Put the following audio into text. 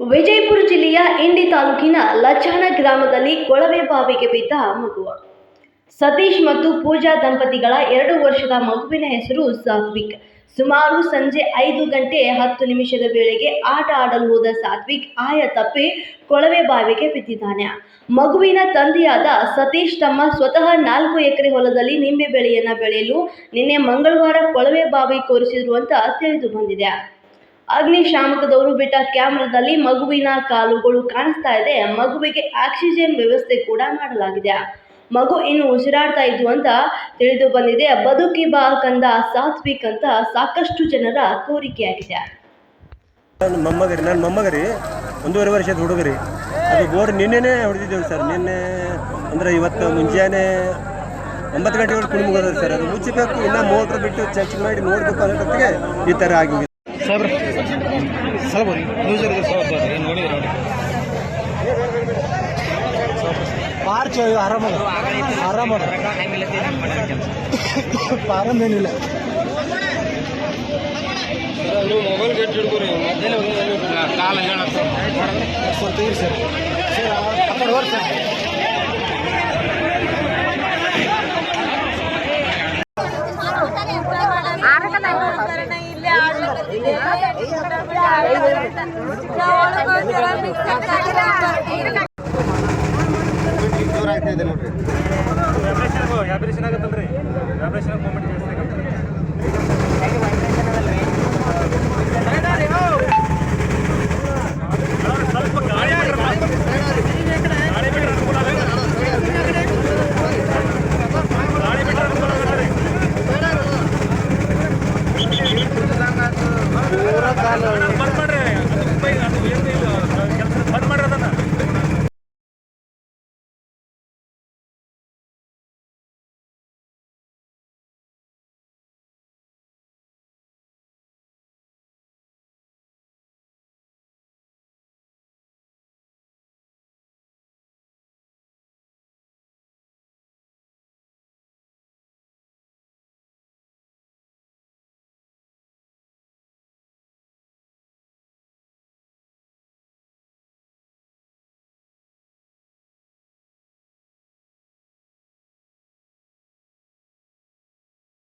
ವಿಜಯಪುರ ಜಿಲ್ಲೆಯ ಇಂಡಿ ತಾಲೂಕಿನ ಲಚಾಣ ಗ್ರಾಮದಲ್ಲಿ ಕೊಳವೆ ಬಾವಿಗೆ ಬಿದ್ದ ಮಗುವ. ಸತೀಶ್ ಮತ್ತು ಪೂಜಾ ದಂಪತಿಗಳ ಎರಡು ವರ್ಷದ ಮಗುವಿನ ಹೆಸರು ಸಾತ್ವಿಕ್. ಸುಮಾರು ಸಂಜೆ ಐದು ಗಂಟೆ ಹತ್ತು ನಿಮಿಷದ ವೇಳೆಗೆ ಆಟ ಆಡಲು ಹೋದ ಸಾತ್ವಿಕ್ ಆಯ ತಪ್ಪಿ ಕೊಳವೆ ಬಾವಿಗೆ ಬಿದ್ದಿದ್ದಾನೆ. ಮಗುವಿನ ತಂದೆಯಾದ ಸತೀಶ್ ತಮ್ಮ ಸ್ವತಃ ನಾಲ್ಕು ಎಕರೆ ಹೊಲದಲ್ಲಿ ನಿಂಬೆ ಬೆಳೆಯನ್ನ ಬೆಳೆಯಲು ನಿನ್ನೆ ಮಂಗಳವಾರ ಕೊಳವೆ ಬಾವಿ ಕೋರಿಸಿರುವಂತ ತಿಳಿದು ಬಂದಿದೆ. ಅಗ್ನಿಶಾಮಕದವರು ಬಿಟ್ಟ ಕ್ಯಾಮ್ರಾದಲ್ಲಿ ಮಗುವಿನ ಕಾಲುಗಳು ಕಾಣಿಸ್ತಾ ಇದೆ. ಮಗುವಿಗೆ ಆಕ್ಸಿಜನ್ ವ್ಯವಸ್ಥೆ ಕೂಡ ಮಾಡಲಾಗಿದೆ. ಮಗು ಇನ್ನು ಉಸಿರಾಡ್ತಾ ಇದ್ದು ಅಂತ ತಿಳಿದು ಬಂದಿದೆ. ಬದುಕಿ ಬಾ ಕಂದ ಸಾತ್ವಿಕ್ ಅಂತ ಸಾಕಷ್ಟು ಜನರ ಕೋರಿಕೆಯಾಗಿದೆ. ನನ್ನ ಮೊಮ್ಮಗರಿ ನನ್ನ ಮೊಮ್ಮಗರಿ, ಒಂದೂವರೆ ವರ್ಷದ ಹುಡುಗರಿ. ಅದು ಬೋರ್ ನಿನ್ನೆನೇ ಹೊಡೆದಿದ್ದೇವೆ ಸರ್. ನಿನ್ನೆ ಅಂದರೆ ಇವತ್ತು ಮುಂಜಾನೆ ಒಂಬತ್ತು ಗಂಟೆಗಳು ಒಳಗೆ ಕುಣಿ ಸರ್. ಅದು ಮುಚ್ಚಬೇಕು, ಇನ್ನೂ ಮೋಟ್ರ್ ಬಿಟ್ಟು ಚೆಕ್ ಮಾಡಿ ನೋಡಬೇಕು ಅನ್ನೋದಕ್ಕೆ ಈ ಥರ ಆಗಿದೆ. ಸಾಹೇಬ್ರೆ ಸಾಹೇಬ್ರಿ ನ್ಯೂಸ್ ಇರುತ್ತೆ ಸಾಹೇಬ್ರ ಏನು ನೋಡಿದ್ರೆ ನೋಡಿ ಮಾರ್ಚ್ ಆರಾಮ ಆರಾಮ ಆರಾಮ ಏನಿಲ್ಲ ಮೊಬೈಲ್ ಗಟ್ಟಿ ಹಿಡ್ಕೊರಿ ಕಾಲ ಹೇಳತ್ತ ಸ್ವಲ್ಪ ತೆಗೀರಿ ಸರ್ ಸರ್ ಆ ಕಡೆ ಹೋರಿ ಸರ್ ವ್ಯಾಬ್ರೇಷನ್ ಮೂಮೆಂಟ್ ಜಾಸ್ತಿ ಆಗತ್ತೆ ভালো